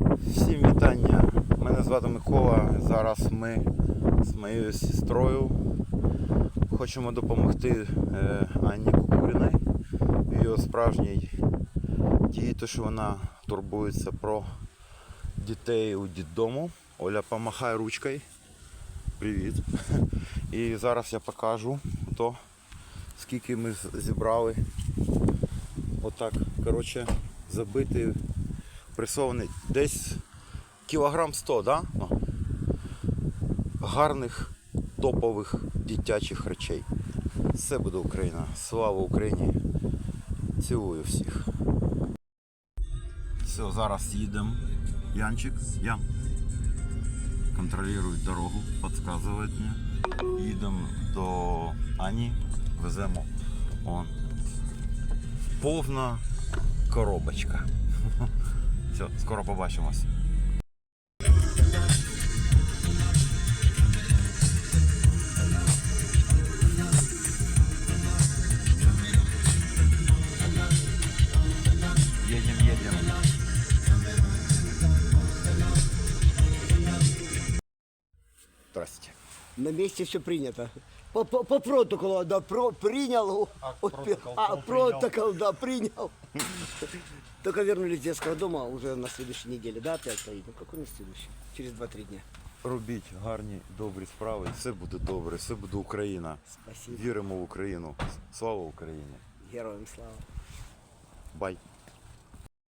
Всім вітання. Мене звати Микола. Зараз ми з моєю сестрою хочемо допомогти е, Анні Кукуріної в її справжній дії, то що вона турбується про дітей у дитдому. Оля, помахай ручкою. Привіт. І зараз я покажу то, скільки ми зібрали. Отак, коротше, забити, пресований десь кілограм 100, да? Ну, гарних топових дитячих речей. Все буде Україна. Слава Україні! Цілую всіх. Все, зараз їдемо. Янчик, Ян. Контролюють дорогу, підказують мені. Їдемо до Ані, веземо он. Повна коробочка. Все, скоро побачимось. Здрасте. На месте все принято. По, по, по протоколу, да, про, принял. А протокол а, кто протокол, да, принял. Только вернулись с детского дома уже на следующей неделе, да, опять поедем. Какой на следующий? Через 2-3 дня. Робіть гарні, добрі справи. Все буде добре, все буде Україна. Спасибо. Віримо в Україну. Слава Україні. Героям слава. Бай.